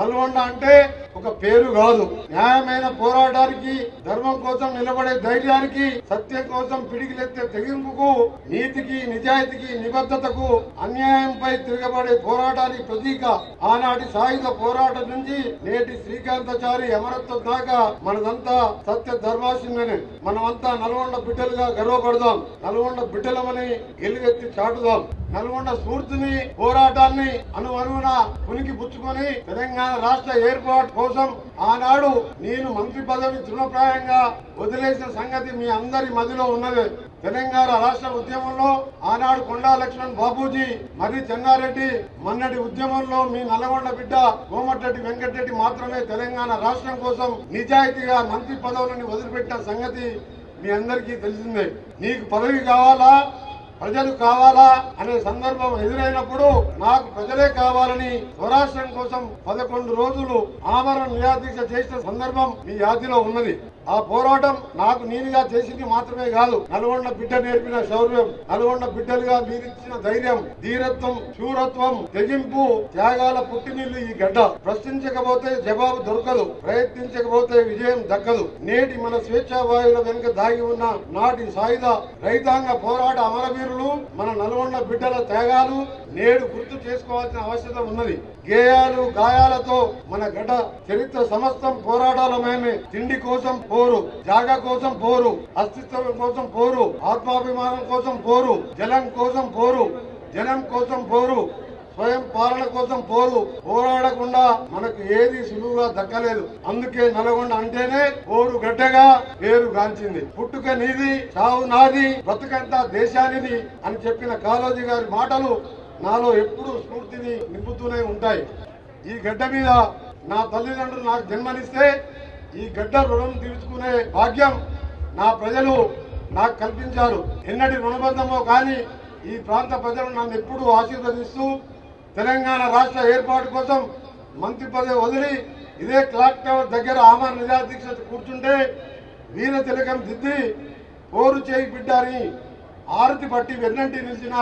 నల్గొండ అంటే ఒక పేరు కాదు. న్యాయమైన పోరాటానికి ధర్మం కోసం నిలబడే ధైర్యానికి సత్యం కోసం పిడికిలెత్తే తెగింపుకు నీతికి నిజాయితీకి నిబద్ధతకు అన్యాయంపై తిరగబడే పోరాటానికి ప్రతీక. ఆనాటి సాయుధ పోరాటం నుంచి నేటి శ్రీకాంతచారి అమరత్వం దాకా మనదంతా సత్య ధర్మాసిందని మనమంతా నల్గొండ బిడ్డలుగా గర్వపడదాం. నల్గొండ బిడ్డలమని గెలువెత్తి చాటుదాం. నల్గొండ స్ఫూర్తిని పోరాటాన్ని అనువనువున పునికి పుచ్చుకొని తెలంగాణ రాష్ట్ర ఏర్పాటు కోసం ఆనాడు నేను మంత్రి పదవి తృణప్రాయంగా వదిలేసిన సంగతి మీ అందరి మదిలో ఉన్నది. తెలంగాణ రాష్ట్ర ఉద్యమంలో ఆనాడు కొండా లక్ష్మణ్ బాబూజీ మరి చెన్నారెడ్డి మొన్నటి ఉద్యమంలో మీ నల్గొండ బిడ్డ కోమటిరెడ్డి వెంకటరెడ్డి మాత్రమే తెలంగాణ రాష్ట్రం కోసం నిజాయితీగా మంత్రి పదవులను వదిలిపెట్టిన సంగతి మీ అందరికీ తెలిసిందే. నీకు పదవి కావాలా? ప్రజలు కావాలా అనే సందర్భం ఎదురైనప్పుడు నాకు ప్రజలే కావాలని స్వరాష్ట్రం కోసం పదకొండు రోజులు ఆమరణ నిరాదీక్ష చేసిన సందర్భం మీ యాదిలో ఉన్నది. ఆ పోరాటం నాకు నేనుగా చేసింది మాత్రమే కాదు నల్గొండ బిడ్డ నేర్పిన శౌర్యం నల్గొండ బిడ్డలుగా మీరిచ్చిన ధైర్యం ధీరత్వం శూరత్వం తెగింపు త్యాగాల పుట్టినిల్లు ఈ గడ్డ. ప్రశ్నించకపోతే జవాబు దొరకదు ప్రయత్నించకపోతే విజయం దక్కదు. నేటి మన స్వేచ్ఛా వాయువుల వెనుక దాగి ఉన్న నాటి సాయుధ రైతాంగ పోరాట అమరవీరు అమరవీరులు మన నల్గొండ బిడ్డల త్యాగాలు నేడు గుర్తు చేసుకోవాల్సిన అవసరం ఉన్నది. గేయాలు గాయాలతో మన గడ్డ చరిత్ర సమస్తం పోరాటాలమే తిండి కోసం పోరు జాగ కోసం పోరు అస్తిత్వం కోసం పోరు ఆత్మాభిమానం కోసం పోరు జలం కోసం పోరు జనం కోసం పోరు స్వయం పాలన కోసం పోరు పోరాడకుండా మనకు ఏది సులువుగా దక్కలేదు. అందుకే నల్గొండ అంటేనే పోరు గడ్డగా పేరు గాంచింది. పుట్టుక నీది చావు నాది బతుకంతా దేశానిది అని చెప్పిన కాలోజీ గారి మాటలు నాలో ఎప్పుడూ స్ఫూర్తిని నింపుతూనే ఉంటాయి. ఈ గడ్డ మీద నా తల్లిదండ్రులు నాకు జన్మనిస్తే ఈ గడ్డ రుణం తీర్చుకునే భాగ్యం నా ప్రజలు నాకు కల్పించారు. ఎన్నటి రుణబంధమో కానీ ఈ ప్రాంత ప్రజలు నన్ను ఎప్పుడూ ఆశీర్వదిస్తూ తెలంగాణ రాష్ట్ర ఏర్పాటు కోసం మంత్రి పదవి వదిలి ఇదే క్లాక్ టవర్ దగ్గర ఆమర నిరాదీక్ష కూర్చుంటే వీర తిలకం దిద్ది పోరు చేయి బిడ్డని ఆరతి పట్టి వెన్నంటి నిలిచిన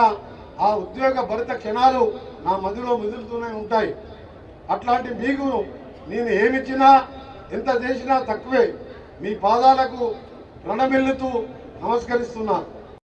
ఆ ఉద్యోగ భరిత క్షణాలు నా మదిలో మెదులుతూనే ఉంటాయి. అట్లాంటి మీకు నేను ఏమిచ్చినా ఎంత చేసినా తక్కువే. మీ పాదాలకు రణమిల్లుతూ నమస్కరిస్తున్నాను